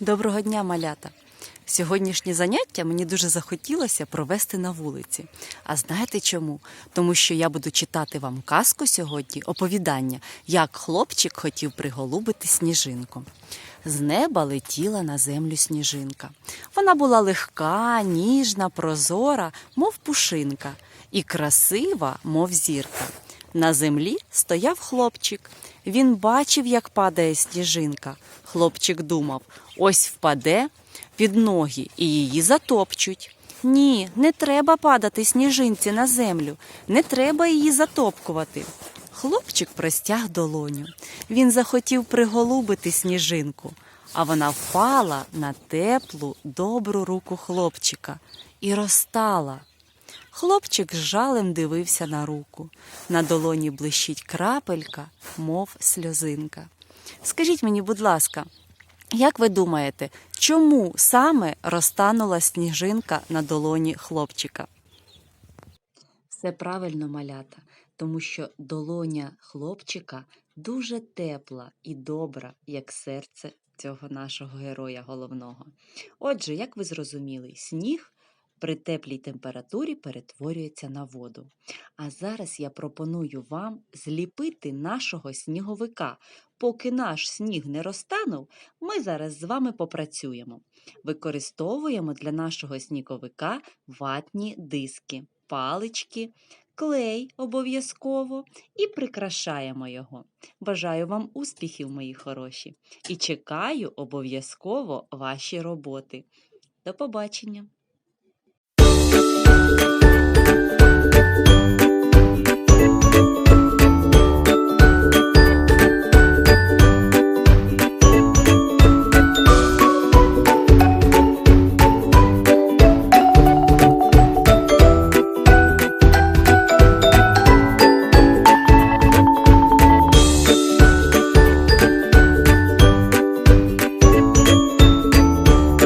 Доброго дня, малята! Сьогоднішнє заняття мені дуже захотілося провести на вулиці. А знаєте чому? Тому що я буду читати вам казку сьогодні, оповідання, як хлопчик хотів приголубити сніжинку. З неба летіла на землю сніжинка. Вона була легка, ніжна, прозора, мов пушинка, і красива, мов зірка. На землі стояв хлопчик. Він бачив, як падає сніжинка. Хлопчик думав: ось впаде під ноги і її затопчуть. Ні, не треба падати сніжинці на землю, не треба її затопкувати. Хлопчик простяг долоню. Він захотів приголубити сніжинку, а вона впала на теплу, добру руку хлопчика і розтала. Хлопчик з жалем дивився на руку. На долоні блищить крапелька, мов сльозинка. Скажіть мені, будь ласка, як ви думаєте, чому саме розтанула сніжинка на долоні хлопчика? Все правильно, малята, тому що долоня хлопчика дуже тепла і добра, як серце цього нашого героя головного. Отже, як ви зрозуміли, сніг при теплій температурі перетворюється на воду. А зараз я пропоную вам зліпити нашого сніговика. Поки наш сніг не розтанув, ми зараз з вами попрацюємо. Використовуємо для нашого сніговика ватні диски, палички, клей обов'язково і прикрашаємо його. Бажаю вам успіхів, мої хороші, і чекаю обов'язково ваші роботи. До побачення!